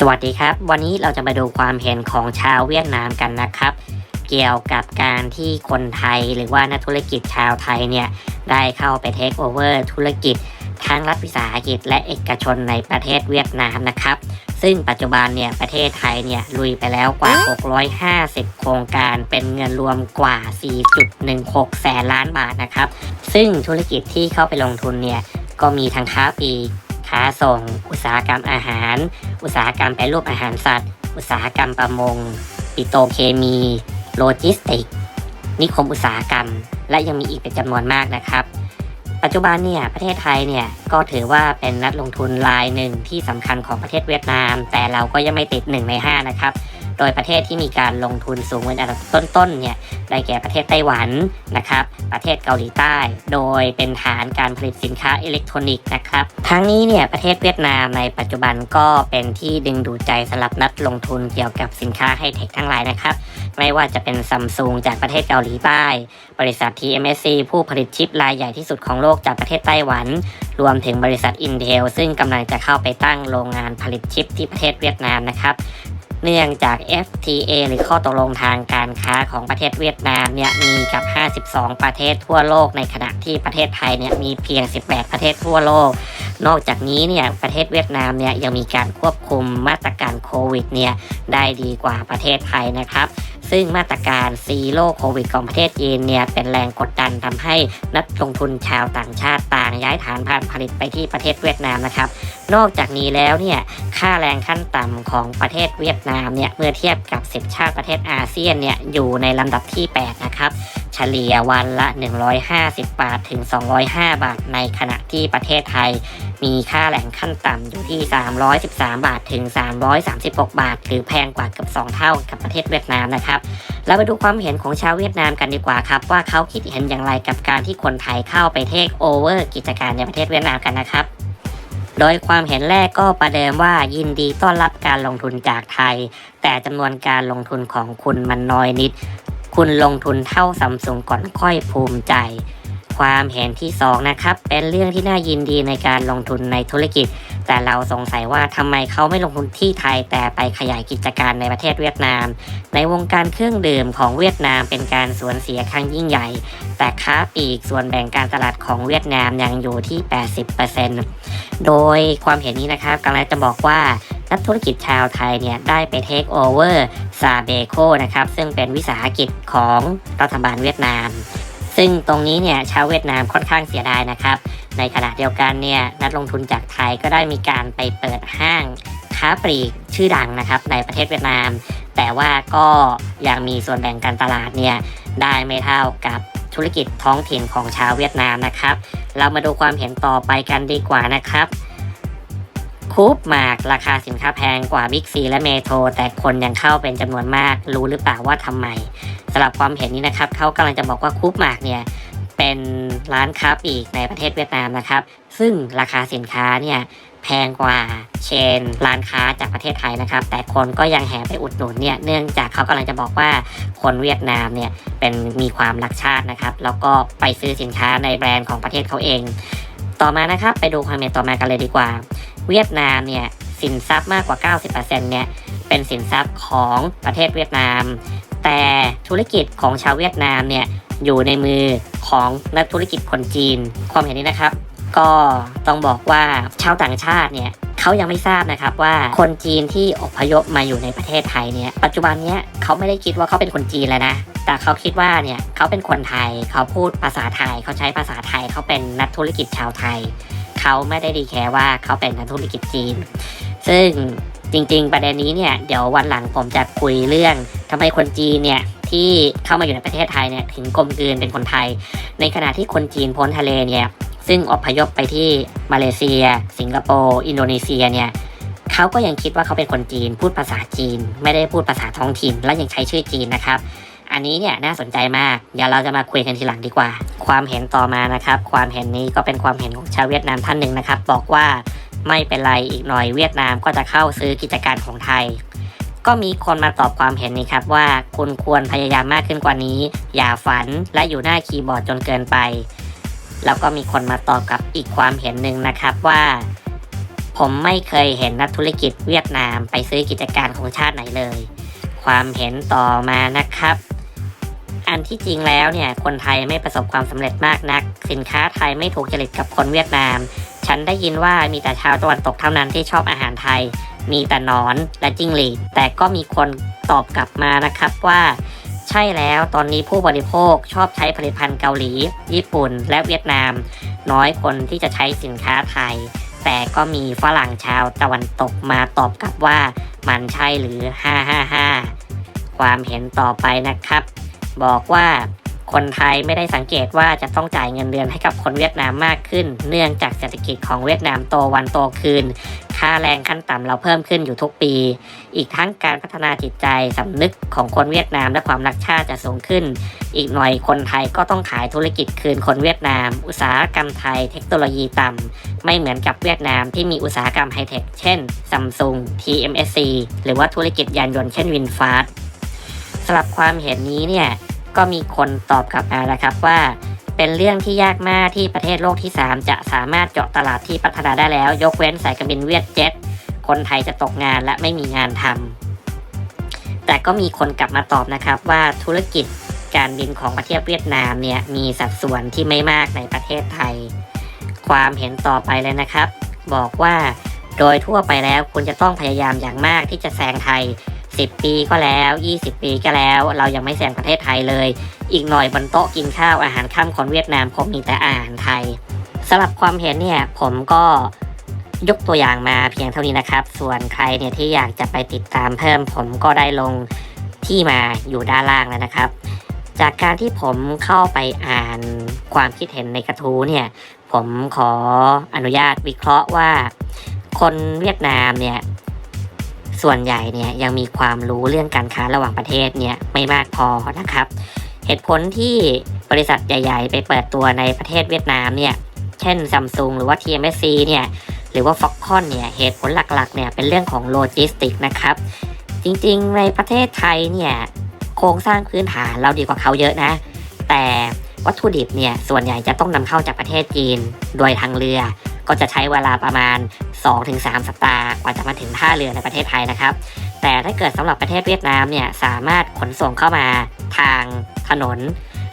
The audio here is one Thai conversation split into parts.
สวัสดีครับ วันนี้เราจะมาดูความเห็นของชาวเวียดนามกันนะครับ เกี่ยวกับการที่คนไทยหรือว่านักธุรกิจชาวไทยเนี่ยได้เข้าไปเทคโอเวอร์ธุรกิจทั้งรัฐวิสาหกิจและเอกชนในประเทศเวียดนามนะครับ ซึ่งปัจจุบันเนี่ยประเทศไทยเนี่ยลุยไปแล้วกว่า 650 โครงการเป็นเงินรวมกว่า 4.16 แสนล้านบาทนะครับ ซึ่งธุรกิจที่เข้าไปลงทุนเนี่ยก็มีทั้งค้าปลีก ค้าส่ง อุตสาหกรรมอาหาร อุตสาหกรรมแปรรูปอาหารสัตว์ อุตสาหกรรมประมง ปิโตเคมี โลจิสติก นิคมอุตสาหกรรม และยังมีอีกเป็นจำนวนมากนะครับ ปัจจุบันเนี่ยประเทศไทยเนี่ยก็ถือว่าเป็นนักลงทุนรายหนึ่งที่สำคัญของประเทศเวียดนาม แต่เราก็ยังไม่ติด 1 ใน 5 นะครับ โดยประเทศที่มีการลงทุนสูงเป็นอันดับต้นๆเนี่ยได้แก่ประเทศไต้หวันนะครับ ประเทศเกาหลีใต้ โดยเป็นฐานการผลิตสินค้าอิเล็กทรอนิกส์นะครับ ทั้งนี้เนี่ยประเทศเวียดนามในปัจจุบันก็เป็นที่ดึงดูดใจสำหรับนักลงทุนเกี่ยวกับสินค้าไฮเทคทั้งหลายนะครับ ไม่ว่าจะเป็นซัมซุงจากประเทศเกาหลีใต้ บริษัท TMSC ผู้ผลิตชิปรายใหญ่ที่สุดของโลกจากประเทศไต้หวัน รวมถึงบริษัท Intel ซึ่งกำลังจะเข้าไปตั้งโรงงานผลิตชิปที่ประเทศเวียดนามนะครับ เนื่องจาก FTA หรือข้อตกลงทางการค้าของประเทศเวียดนามเนี่ยมีกับ 52 ประเทศทั่วโลกในขณะที่ประเทศไทยเนี่ยมีเพียง 18 ประเทศทั่วโลก นอกจากนี้เนี่ยประเทศเวียดนามเนี่ยยังมีการควบคุมมาตรการโควิดเนี่ยได้ดีกว่าประเทศไทยนะครับ ซึ่งมาตรการซีโร่โควิดของประเทศจีนเนี่ยเป็นแรงกดดันทำให้นักลงทุนชาวต่างชาติต่างย้ายฐานการผลิตไปที่ประเทศเวียดนามนะครับ นอกจากนี้แล้วเนี่ยค่าแรงขั้นต่ำของประเทศเวียดนามเนี่ยเมื่อเทียบกับ 10 ชาติประเทศอาเซียนเนี่ยอยู่ในลำดับที่ 8 นะครับ ฉลี่ยวันละ 150 บาทถึง 205 บาท ในขณะที่ประเทศไทย มีค่าแรงขั้นต่ำอยู่ที่ 313 บาทถึง 336 บาท หรือแพงกว่าเกือบ2 เท่ากับประเทศเวียดนามนะครับเราไปดูความเห็นของชาวเวียดนามกันดีกว่าครับ ว่าเขาคิดเห็นอย่างไรกับการที่คนไทยเข้าไปเทคโอเวอร์กิจการในประเทศเวียดนามกันนะครับโดยความเห็นแรกก็ประเดิมว่ายินดีต้อนรับการลงทุนจากไทย แต่จำนวนการลงทุนของคุณมันน้อยนิด คุณลงทุนเท่าซัมซุงก่อนค่อยภูมิใจ ความเห็นที่สองนะครับ เป็นเรื่องที่น่ายินดีในการลงทุนในธุรกิจ แต่เราสงสัยว่าทำไมเขาไม่ลงทุนที่ไทย แต่ไปขยายกิจการในประเทศเวียดนาม ในวงการเครื่องดื่มของเวียดนามเป็นการสูญเสียครั้งยิ่งใหญ่ แต่ค้าปลีกส่วนแบ่งการตลาดของเวียดนามยังอยู่ที่ 80%โดยความเห็นนี้นะครับกำลังจะบอกว่า นักธุรกิจชาวไทยเนี่ยได้ไปเทคโอเวอร์ซาเบโคนะครับซึ่งเป็นวิสาหกิจของรัฐบาลเวียดนาม ซึ่งตรงนี้เนี่ยชาวเวียดนามค่อนข้างเสียดายนะครับ ในขณะเดียวกันเนี่ยนักลงทุนจากไทยก็ได้มีการไปเปิดห้างค้าปลีกชื่อดังนะครับในประเทศเวียดนาม แต่ว่าก็ยังมีส่วนแบ่งการตลาดเนี่ยได้ไม่เท่ากับธุรกิจท้องถิ่นของชาวเวียดนามนะครับ เรามาดูความเห็นต่อไปกันดีกว่านะครับ คูปมาร์กราคาสินค้าแพงกว่าบิ๊กซีและเมโทรแต่คนยังเข้าเป็นจำนวนมาก รู้หรือเปล่าว่าทำไมสำหรับความเห็นนี้นะครับเขากำลังจะบอกว่าคูปมาร์กเนี่ยเป็นร้านค้าปลีกในประเทศเวียดนามนะครับ ซึ่งราคาสินค้าเนี่ยแพงกว่าเชนร้านค้าจากประเทศไทยนะครับ แต่คนก็ยังแห่ไปอุดหนุนเนี่ยเนื่องจากเขากำลังจะบอกว่าคนเวียดนามเนี่ยเป็นมีความรักชาตินะครับ แล้วก็ไปซื้อสินค้าในแบรนด์ของประเทศเขาเอง ต่อมานะครับ ไปดูความเห็นต่อมากันเลยดีกว่า เวียดนามเนี่ยสินทรัพย์มากกว่า 90%เนี่ยเป็นสินทรัพย์ของประเทศเวียดนาม แต่ธุรกิจของชาวเวียดนามเนี่ยอยู่ในมือของนักธุรกิจคนจีน ความเห็นนี้นะครับ ก็ต้องบอกว่าชาวต่างชาติเนี่ยเขายังไม่ทราบนะครับว่าคนจีนที่อพยพมาอยู่ในประเทศไทยเนี่ยปัจจุบันเนี้ยเขาไม่ได้คิดว่าเขาเป็นคนจีนแล้วนะแต่เขาคิดว่าเนี่ยเขาเป็นคนไทยเขาพูดภาษาไทยเขาใช้ภาษาไทยเขาเป็นนักธุรกิจชาวไทย เขาไม่ได้ดีแค่ว่าเขาเป็นนักธุรกิจจีน ซึ่งจริง ๆ ประเด็นนี้เนี่ยเดี๋ยววันหลังผมจะคุยเรื่องทำไมคนจีนเนี่ยที่เข้ามาอยู่ในประเทศไทยเนี่ยถึงกลมกลืนเป็นคนไทย ในขณะที่คนจีนพ้นทะเลเนี่ยซึ่งอพยพไปที่มาเลเซีย สิงคโปร์อินโดนีเซียเนี่ยเขาก็ยังคิดว่าเขาเป็นคนจีน พูดภาษาจีน ไม่ได้พูดภาษาท้องถิ่น และยังใช้ชื่อจีนนะครับ อันนี้เนี่ยน่าสนใจมาก เดี๋ยวเราจะมาคุยกันทีหลังดีกว่า ความเห็นต่อมานะครับ ความเห็นนี้ก็เป็นความเห็นของชาวเวียดนามท่านหนึ่งนะครับ บอกว่าไม่เป็นไรอีกหน่อยเวียดนามก็จะเข้าซื้อกิจการของไทย ก็มีคนมาตอบความเห็นนี้ครับว่าคุณควรพยายามมากขึ้นกว่านี้ อย่าฝันและอยู่หน้าคีย์บอร์ดจนเกินไป แล้วก็มีคนมาตอบกับอีกความเห็นหนึ่งนะครับว่า ผมไม่เคยเห็นนักธุรกิจเวียดนามไปซื้อกิจการของชาติไหนเลย ความเห็นต่อมานะครับ อันที่จริงแล้วเนี่ยคนไทยไม่ประสบความสำเร็จมากนัก สินค้าไทยไม่ถูกจริตกับคนเวียดนาม ฉันได้ยินว่ามีแต่ชาวตะวันตกเท่านั้นที่ชอบอาหารไทย มีแต่หนอนและจิ้งหรีดแต่ก็มีคนตอบกลับมานะครับว่าใช่แล้วตอนนี้ผู้บริโภคชอบใช้ผลิตภัณฑ์เกาหลี ญี่ปุ่น และเวียดนาม น้อยคนที่จะใช้สินค้าไทย แต่ก็มีฝรั่งชาวตะวันตกมาตอบกลับว่า มันใช่หรือ 555 ความเห็นต่อไปนะครับ บอกว่าคนไทยไม่ได้สังเกตว่าจะต้องจ่ายเงินเดือนให้กับคนเวียดนามมากขึ้น เนื่องจากเศรษฐกิจของเวียดนามโตวันโตคืน ค่าแรงขั้นต่ำเราเพิ่มขึ้นอยู่ทุกปี อีกทั้งการพัฒนาจิตใจสำนึกของคนเวียดนามและความรักชาติจะสูงขึ้น อีกหน่อยคนไทยก็ต้องขายธุรกิจคืนคนเวียดนาม อุตสาหกรรมไทยเทคโนโลยีต่ำไม่เหมือนกับเวียดนามที่มีอุตสาหกรรมไฮเทคเช่น Samsung TMSC หรือว่าธุรกิจยานยนต์เช่นวินฟาส สำหรับความเห็นนี้เนี่ยก็มีคนตอบกลับมาแล้วครับว่า เป็นเรื่องที่ยากมากที่ประเทศโลกที่ 3 จะสามารถเจาะตลาดที่พัฒนาได้แล้ว ยกเว้นสายการบินเวียดเจ็ตคนไทยจะตกงานและไม่มีงานทำแต่ก็มีคนกลับมาตอบนะครับว่าธุรกิจการบินของประเทศเวียดนามเนี่ยมีสัดส่วนที่ไม่มากในประเทศไทย ความเห็นต่อไปเลยนะครับ บอกว่าโดยทั่วไปแล้วคุณจะต้องพยายามอย่างมากที่จะแซงไทย 10 ปีก็แล้ว 20 ปีก็แล้ว เรายังไม่แซงประเทศไทยเลย อีกหน่อยบนโต๊ะกินข้าวอาหารค่ำคนเวียดนามคงมีแต่อาหารไทยสำหรับความเห็นเนี่ยผมก็ยกตัวอย่างมาเพียงเท่านี้นะครับ ส่วนใครเนี่ยที่อยากจะไปติดตามเพิ่ม ผมก็ได้ลงที่มาอยู่ด้านล่างแล้วนะครับ จากการที่ผมเข้าไปอ่านความคิดเห็นในกระทู้เนี่ย ผมขออนุญาตวิเคราะห์ว่า คนเวียดนามเนี่ย ส่วนใหญ่เนี่ยยังมีความรู้เรื่องการค้าระหว่างประเทศเนี่ยไม่มากพอนะครับ เหตุผลที่บริษัทใหญ่ ๆ ไปเปิดตัวในประเทศเวียดนามเนี่ยเช่น Samsung หรือว่า TMSC เนี่ยหรือว่า Foxconn เนี่ยเหตุผลหลักๆเนี่ยเป็นเรื่องของโลจิสติกนะครับ จริงๆ ในประเทศไทยเนี่ยโครงสร้างพื้นฐานเราดีกว่าเขาเยอะนะ แต่วัตถุดิบเนี่ยส่วนใหญ่จะต้องนำเข้าจากประเทศจีนโดยทางเรือ ก็จะใช้เวลาประมาณ 2-3 สัปดาห์กว่าจะมาถึงท่าเรือในประเทศไทยนะครับ แต่ถ้าเกิดสำหรับประเทศเวียดนามเนี่ยสามารถขนส่งเข้ามาทางถนน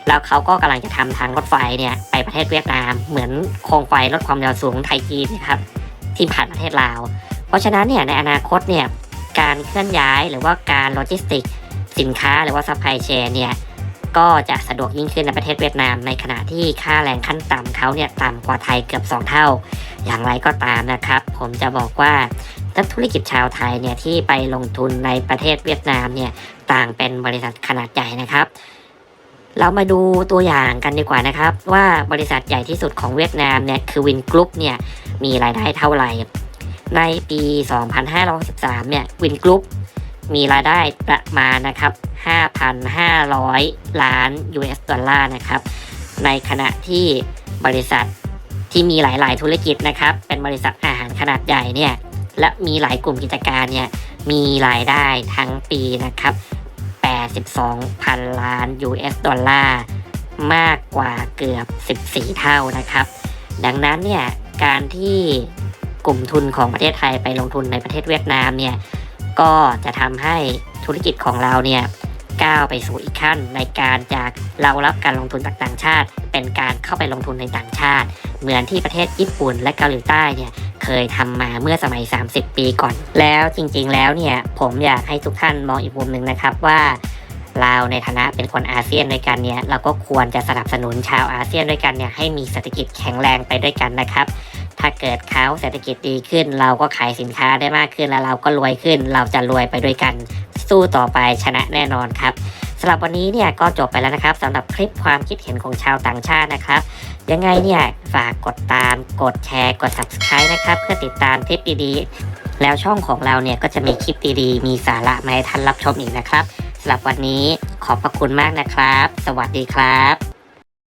แล้วเขาก็กำลังจะทำทางรถไฟเนี่ยไปประเทศเวียดนาม เหมือนโครงไฟลดความเร็วสูงไทยจีนนะครับที่ผ่านประเทศลาว เพราะฉะนั้นเนี่ยในอนาคตเนี่ยการเคลื่อนย้ายหรือว่าการโลจิสติก สินค้าหรือว่าซัพพลายเชนเนี่ย ก็จะสะดวกยิ่งขึ้นในประเทศเวียดนาม ในขณะที่ค่าแรงขั้นต่ำเขาเนี่ยต่ำกว่าไทยเกือบ 2 เท่า อย่างไรก็ตามนะครับ ผมจะบอกว่านักธุรกิจชาวไทยเนี่ยที่ไปลงทุนในประเทศเวียดนามเนี่ยต่างเป็นบริษัทขนาดใหญ่นะครับเรามาดูตัวอย่างกันดีกว่านะครับ ว่าบริษัทใหญ่ที่สุดของเวียดนามเนี่ยคือวินกรุ๊ปเนี่ยมีรายได้เท่าไหร่ ในปี 2563เนี่ยวินกรุ๊ปมีรายได้ประมาณนะครับ 5,500 ล้าน US ดอลลาร์นะครับ ในขณะที่บริษัทที่มีหลาย ๆ ธุรกิจนะครับ เป็นบริษัทอาหารขนาดใหญ่เนี่ย และมีหลายกลุ่มกิจการเนี่ย มีรายได้ทั้งปีนะครับ 82,000 ล้าน US ดอลลาร์ มากกว่าเกือบ 14 เท่านะครับ ดังนั้นเนี่ย การที่กลุ่มทุนของประเทศไทยไปลงทุนในประเทศเวียดนามเนี่ย ก็จะทำให้ธุรกิจของเราเนี่ย ก้าวไปสู่อีกขั้น ในการจากเรารับการลงทุนจากต่างชาติ เป็นการเข้าไปลงทุนในต่างชาติ เหมือนที่ประเทศญี่ปุ่นและเกาหลีใต้เนี่ยเคยทำมาเมื่อสมัย 30 ปีก่อน แล้วจริงๆแล้วเนี่ยผมอยากให้ทุกท่านมองอีกมุมหนึ่งนะครับว่าเราในฐานะเป็นคนอาเซียนด้วยกันเนี่ยเราก็ควรจะสนับสนุนชาวอาเซียนด้วยกันเนี่ยให้มีเศรษฐกิจแข็งแรงไปด้วยกันนะครับถ้าเกิดเขาเศรษฐกิจดีขึ้น เราก็ขายสินค้าได้มากขึ้นแล้วเราก็รวยขึ้น เราจะรวยไปด้วยกัน สู้ต่อไปชนะแน่นอนครับสำหรับวันนี้เนี่ยก็จบไปแล้วนะครับสำหรับคลิปความคิดเห็นของชาวต่างชาตินะครับ ยังไงเนี่ยฝากกดตาม กดแชร์ กด subscribe นะครับ เพื่อติดตามคลิปดีๆ แล้วช่องของเราเนี่ยก็จะมีคลิปดีๆ มีสาระมาให้ท่านรับชมอีกนะครับสำหรับวันนี้ขอบพระคุณมากนะครับ สวัสดีครับ